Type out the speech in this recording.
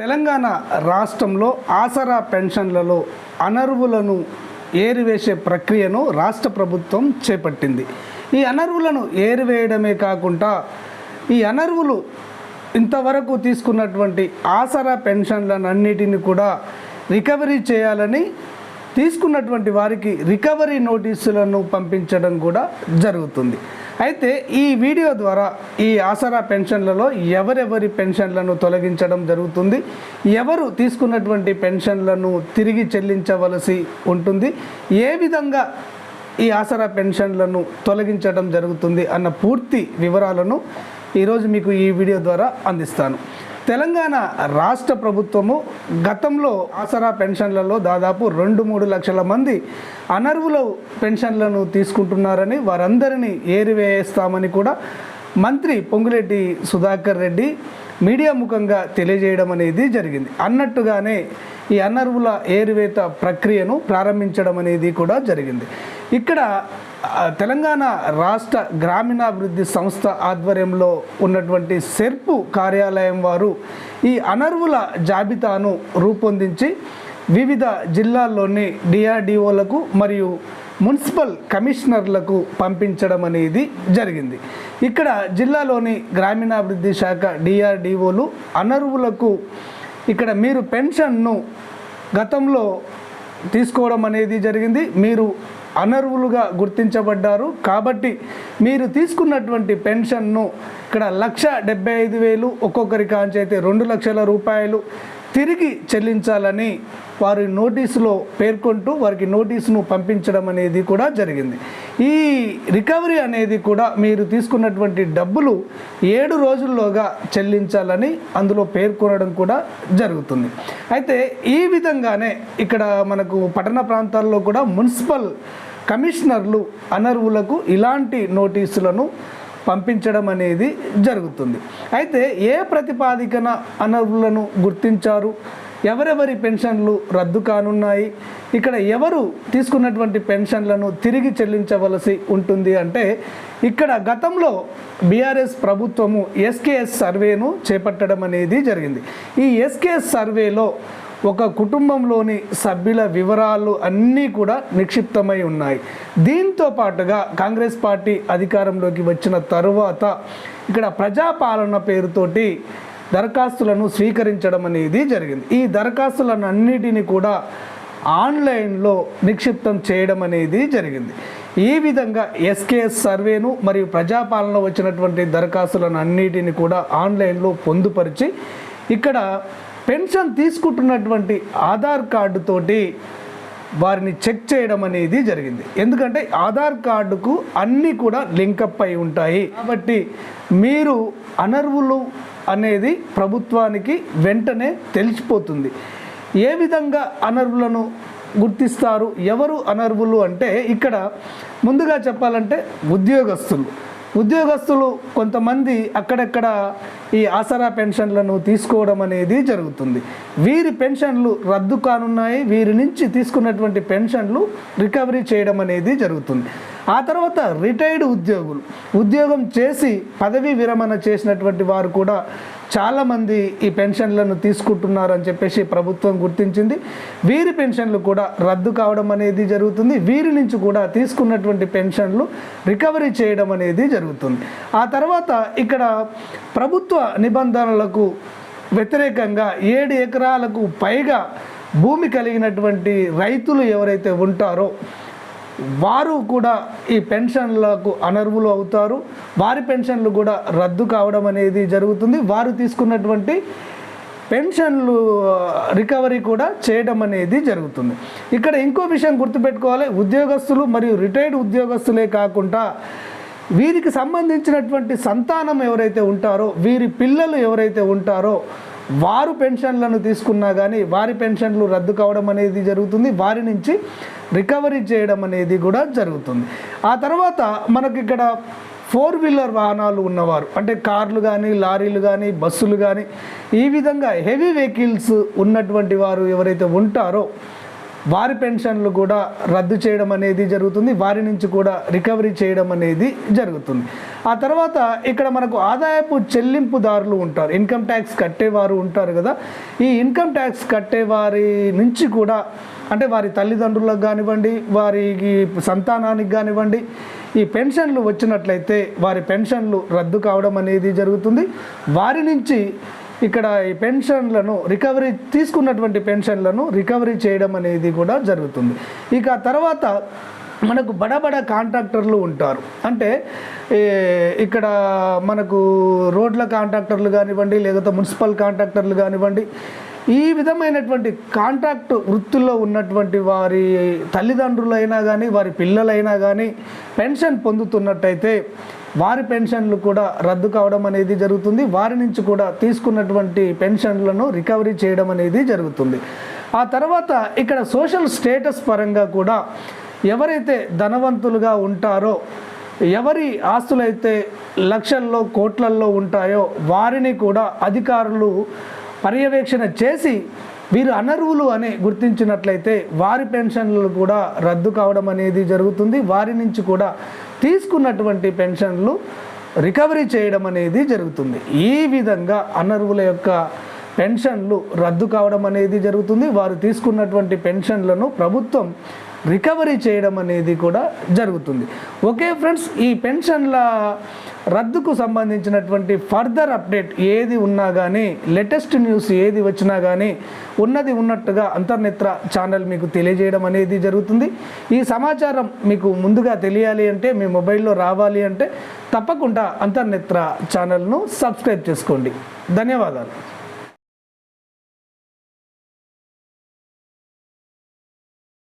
తెలంగాణ రాష్ట్రంలో ఆసరా పెన్షన్లలో అనర్వులను ఏరివేసే ప్రక్రియను రాష్ట్ర ప్రభుత్వం చేపట్టింది. ఈ అనర్వులను ఏరివేయడమే కాకుండా ఈ అనర్వులు ఇంతవరకు తీసుకున్నటువంటి ఆసరా పెన్షన్లన్నిటిని కూడా రికవరీ చేయాలని తీసుకున్నటువంటి వారికి రికవరీ నోటీసులను పంపించడం కూడా జరుగుతుంది. అయితే ఈ వీడియో ద్వారా ఈ ఆసరా పెన్షన్లలో ఎవరెవరి పెన్షన్లను తొలగించడం జరుగుతుంది ఎవరు తీసుకున్నటువంటి పెన్షన్లను తిరిగి చెల్లించవలసి ఉంటుంది ఏ విధంగా ఈ ఆసరా పెన్షన్లను తొలగించడం జరుగుతుంది అన్న పూర్తి వివరాలను ఈరోజు మీకు ఈ వీడియో ద్వారా అందిస్తాను. తెలంగాణ రాష్ట్ర ప్రభుత్వము గతంలో ఆసరా పెన్షన్లలో దాదాపు రెండు మూడు లక్షల మంది అనర్వుల పెన్షన్లను తీసుకుంటున్నారని వారందరినీ ఏరివేస్తామని కూడా మంత్రి పొంగులేటి సుధాకర్ రెడ్డి మీడియా ముఖంగా తెలియజేయడం అనేది జరిగింది. అన్నట్టుగానే ఈ అనర్వుల ఏరివేత ప్రక్రియను ప్రారంభించడం అనేది కూడా జరిగింది. ఇక్కడ తెలంగాణ రాష్ట్ర గ్రామీణాభివృద్ధి సంస్థ ఆధ్వర్యంలో ఉన్నటువంటి సెర్పు కార్యాలయం వారు ఈ అనర్వుల జాబితాను రూపొందించి వివిధ జిల్లాల్లోని డిఆర్డిఓలకు మరియు మున్సిపల్ కమిషనర్లకు పంపించడం అనేది జరిగింది. ఇక్కడ జిల్లాలోని గ్రామీణాభివృద్ధి శాఖ డిఆర్డిఓలు అనర్వులకు ఇక్కడ మీరు పెన్షన్ను గతంలో తీసుకోవడం అనేది జరిగింది. మీరు అనర్వులుగా గుర్తించబడ్డారు. కాబట్టి మీరు తీసుకున్నటువంటి పెన్షన్ను ఇక్కడ లక్ష డెబ్బై ఐదు వేలు ఒక్కొక్కరి కాంచి అయితే రెండు లక్షల రూపాయలు. తిరిగి చెల్లించాలని వారి నోటీసులో పేర్కొంటూ వారికి నోటీసును పంపించడం అనేది కూడా జరిగింది. ఈ రికవరీ అనేది కూడా మీరు తీసుకున్నటువంటి డబ్బులు ఏడు రోజుల్లోగా చెల్లించాలని అందులో పేర్కొనడం కూడా జరుగుతుంది. అయితే ఈ విధంగానే ఇక్కడ మనకు పట్టణ ప్రాంతాల్లో కూడా మున్సిపల్ కమిషనర్లు అనర్వులకు ఇలాంటి నోటీసులను పంపించడం అనేది జరుగుతుంది. అయితే ఏ ప్రతిపాదికన అనర్హులను గుర్తించారు? ఎవరెవరి పెన్షన్లు రద్దు కానున్నాయి? ఇక్కడ ఎవరు తీసుకున్నటువంటి పెన్షన్లను తిరిగి చెల్లించవలసి ఉంటుంది అంటే ఇక్కడ గతంలో బీఆర్ఎస్ ప్రభుత్వము ఎస్కేఎస్ సర్వేను చేపట్టడం అనేది జరిగింది. ఈ ఎస్కేఎస్ సర్వేలో ఒక కుటుంబంలోని సభ్యుల వివరాలు అన్నీ కూడా నిక్షిప్తమై ఉన్నాయి. దీంతో పాటుగా కాంగ్రెస్ పార్టీ అధికారంలోకి వచ్చిన తరువాత ఇక్కడ ప్రజాపాలన పేరుతోటి దరఖాస్తులను స్వీకరించడం అనేది జరిగింది. ఈ దరఖాస్తులను అన్నిటిని కూడా ఆన్లైన్లో నిక్షిప్తం చేయడం అనేది జరిగింది. ఈ విధంగా ఎస్కేఎస్ సర్వేను మరియు ప్రజాపాలన వచ్చినటువంటి దరఖాస్తులను అన్నిటిని కూడా ఆన్లైన్లో పొందుపరిచి ఇక్కడ పెన్షన్ తీసుకుంటున్నటువంటి ఆధార్ కార్డుతోటి వారిని చెక్ చేయడం అనేది జరిగింది. ఎందుకంటే ఆధార్ కార్డుకు అన్నీ కూడా లింకప్ అయి ఉంటాయి. కాబట్టి మీరు అనర్వులు అనేది ప్రభుత్వానికి వెంటనే తెలిసిపోతుంది. ఏ విధంగా అనర్వులను గుర్తిస్తారు? ఎవరు అనర్వులు అంటే ఇక్కడ ముందుగా చెప్పాలంటే ఉద్యోగస్తులు. ఉద్యోగస్తులు కొంతమంది అక్కడక్కడ ఈ ఆసరా పెన్షన్లను తీసుకోవడం అనేది జరుగుతుంది. వీరి పెన్షన్లు రద్దు కానున్నాయి. వీరి నుంచి తీసుకున్నటువంటి పెన్షన్లు రికవరీ చేయడం అనేది జరుగుతుంది. ఆ తర్వాత రిటైర్డ్ ఉద్యోగులు. ఉద్యోగం చేసి పదవీ విరమణ చేసినటువంటి వారు కూడా చాలామంది ఈ పెన్షన్లను తీసుకుంటున్నారని చెప్పేసి ప్రభుత్వం గుర్తించింది. వీరి పెన్షన్లు కూడా రద్దు కావడం అనేది జరుగుతుంది. వీరి నుంచి కూడా తీసుకున్నటువంటి పెన్షన్లు రికవరీ చేయడం అనేది జరుగుతుంది. ఆ తర్వాత ఇక్కడ ప్రభుత్వ నిబంధనలకు వ్యతిరేకంగా ఏడు ఎకరాలకు పైగా భూమి కలిగినటువంటి రైతులు ఎవరైతే ఉంటారో వారు కూడా ఈ పెన్షన్లకు అనర్వులు అవుతారు. వారి పెన్షన్లు కూడా రద్దు కావడం అనేది జరుగుతుంది. వారు తీసుకున్నటువంటి పెన్షన్లు రికవరీ కూడా చేయడం అనేది జరుగుతుంది. ఇక్కడ ఇంకో విషయం గుర్తుపెట్టుకోవాలి. ఉద్యోగస్తులు మరియు రిటైర్డ్ ఉద్యోగస్తులే కాకుండా వీరికి సంబంధించినటువంటి సంతానం ఎవరైతే ఉంటారో వీరి పిల్లలు ఎవరైతే ఉంటారో వారు పెన్షన్లను తీసుకున్నా కానీ వారి పెన్షన్లు రద్దు కావడం అనేది జరుగుతుంది. వారి నుంచి రికవరీ చేయడం అనేది కూడా జరుగుతుంది. ఆ తర్వాత మనకి ఇక్కడ ఫోర్ వీలర్ వాహనాలు ఉన్నవారు అంటే కార్లు కానీ లారీలు కానీ బస్సులు కానీ ఈ విధంగా హెవీ వెహికల్స్ ఉన్నటువంటి వారు ఎవరైతే ఉంటారో వారి పెన్షన్లు కూడా రద్దు చేయడం అనేది జరుగుతుంది వారి నుంచి కూడా రికవరీ చేయడం అనేది జరుగుతుంది. ఆ తర్వాత ఇక్కడ మనకు ఆదాయపు చెల్లింపుదారులు ఉంటారు ఇన్కమ్ ట్యాక్స్ కట్టేవారు ఉంటారు కదా. ఈ ఇన్కమ్ ట్యాక్స్ కట్టేవారి నుంచి కూడా అంటే వారి తల్లిదండ్రులకు కానివ్వండి వారికి సంతానానికి కానివ్వండి ఈ పెన్షన్లు వచ్చినట్లయితే వారి పెన్షన్లు రద్దు కావడం అనేది జరుగుతుంది. వారి నుంచి ఇక్కడ ఈ పెన్షన్లను రికవరీ తీసుకున్నటువంటి పెన్షన్లను రికవరీ చేయడం అనేది కూడా జరుగుతుంది. ఇక తర్వాత మనకు బడబడ కాంట్రాక్టర్లు ఉంటారు. అంటే ఇక్కడ మనకు రోడ్ల కాంట్రాక్టర్లు కానివ్వండి లేకపోతే మున్సిపల్ కాంట్రాక్టర్లు కానివ్వండి ఈ విధమైనటువంటి కాంట్రాక్ట్ వృత్తుల్లో ఉన్నటువంటి వారి తల్లిదండ్రులైనా కానీ వారి పిల్లలైనా కానీ పెన్షన్ పొందుతున్నట్టయితే వారి పెన్షన్లు కూడా రద్దు కావడం అనేది జరుగుతుంది. వారి నుంచి కూడా తీసుకున్నటువంటి పెన్షన్లను రికవరీ చేయడం అనేది జరుగుతుంది. ఆ తర్వాత ఇక్కడ సోషల్ స్టేటస్ పరంగా కూడా ఎవరైతే ధనవంతులుగా ఉంటారో ఎవరి ఆస్తులైతే లక్షల్లో కోట్లల్లో ఉంటాయో వారిని కూడా అధికారులు పర్యవేక్షణ చేసి వీరు అనర్హులు అని గుర్తించినట్లయితే వారి పెన్షన్లు కూడా రద్దు కావడం అనేది జరుగుతుంది. వారి నుంచి కూడా తీసుకున్నటువంటి పెన్షన్లు రికవరీ చేయడం అనేది జరుగుతుంది. ఈ విధంగా అనర్హుల యొక్క పెన్షన్లు రద్దు కావడం అనేది జరుగుతుంది. వారు తీసుకున్నటువంటి పెన్షన్లను ప్రభుత్వం రికవరీ చేయడం అనేది కూడా జరుగుతుంది. ఓకే ఫ్రెండ్స్ ఈ పెన్షన్ల రద్దుకు సంబంధించినటువంటి ఫర్దర్ అప్డేట్ ఏది ఉన్నా కానీ లేటెస్ట్ న్యూస్ ఏది వచ్చినా కానీ ఉన్నది ఉన్నట్టుగా అంతర్నేత్ర ఛానల్ మీకు తెలియజేయడం అనేది జరుగుతుంది. ఈ సమాచారం మీకు ముందుగా తెలియాలి అంటే మీ మొబైల్లో రావాలి అంటే తప్పకుండా అంతర్నేత్ర ఛానల్ను సబ్స్క్రైబ్ చేసుకోండి. ధన్యవాదాలు.